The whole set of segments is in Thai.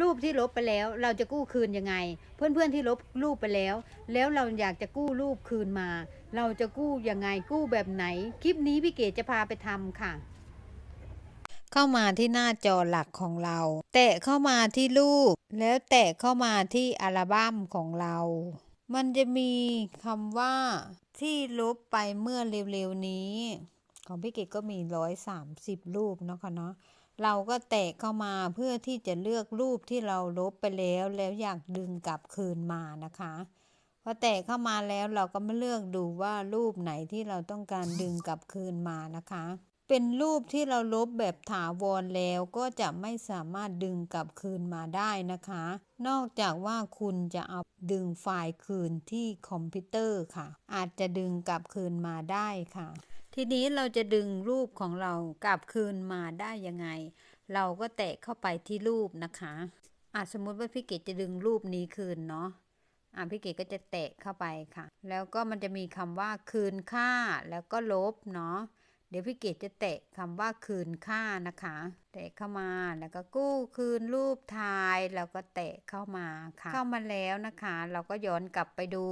รูปที่ลบไปแล้วเราจะกู้คืนยังไง เพื่อนๆที่ลบรูปไปแล้ว แล้วเราอยากจะกู้รูปคืนมา เราจะกู้ยังไงกู้แบบไหน คลิปนี้พี่เก๋จะพาไปทำค่ะ เข้ามาที่หน้าจอหลักของเรา แตะเข้ามาที่รูป แล้วแตะเข้ามาที่อัลบั้มของเรา มันจะมีคำว่าที่ลบไปเมื่อเร็วๆนี้ ของพี่เกดก็มีร้อยสามสิบรูปเนาะค่ะเนาะ เราก็แตะเข้ามาเพื่อที่จะเลือกรูปที่เราลบไปแล้วแล้วอยากดึงกลับคืนมานะคะพอแตะเข้ามาแล้วเราก็มาเลือกดูว่ารูปไหนที่เราต้องการดึงกลับคืนมานะคะ เป็นรูปที่เราลบแบบถาวรแล้วก็จะไม่สามารถดึงกลับคืนมาได้นะคะ นอกจากว่าคุณจะเอาดึงไฟล์คืนที่คอมพิวเตอร์ค่ะ อาจจะดึงกลับคืนมาได้ค่ะ ทีนี้เราจะดึงรูปของเรากลับคืนมาได้ยังไง เราก็แตะเข้าไปที่รูปนะคะอะสมมุติว่าพี่เกดจะดึงรูปนี้คืนเนาะอะพี่เกดก็จะแตะเข้าไปค่ะ แล้วก็มันจะมีคำว่าคืนค่าแล้วก็ลบเนาะเดี๋ยวพี่เกดจะแตะคำว่าคืนค่านะคะ แตะเข้ามาแล้วก็กู้คืนรูปถ่ายแล้วก็แตะเข้ามาค่ะ เข้ามาแล้วนะคะ เราก็ย้อนกลับไปดู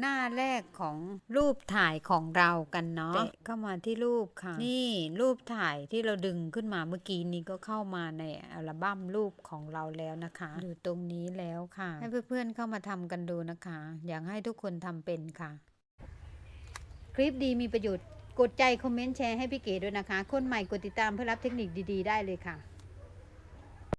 หน้าแรกของรูปถ่ายของเรากันเนาะแตะเข้ามาที่รูปค่ะ นี่รูปถ่ายที่เราดึงขึ้นมาเมื่อกี้นี้ก็เข้ามาในอัลบั้มรูปของเราแล้วนะคะ อยู่ตรงนี้แล้วค่ะ ให้เพื่อนๆเข้ามาทำกันดูนะคะ อยากให้ทุกคนทำเป็นค่ะ คลิปดีมีประโยชน์กดใจคอมเมนต์แชร์ให้พี่เก๋ด้วยนะคะ คนใหม่กดติดตามเพื่อรับเทคนิคดี ๆ ได้เลยค่ะ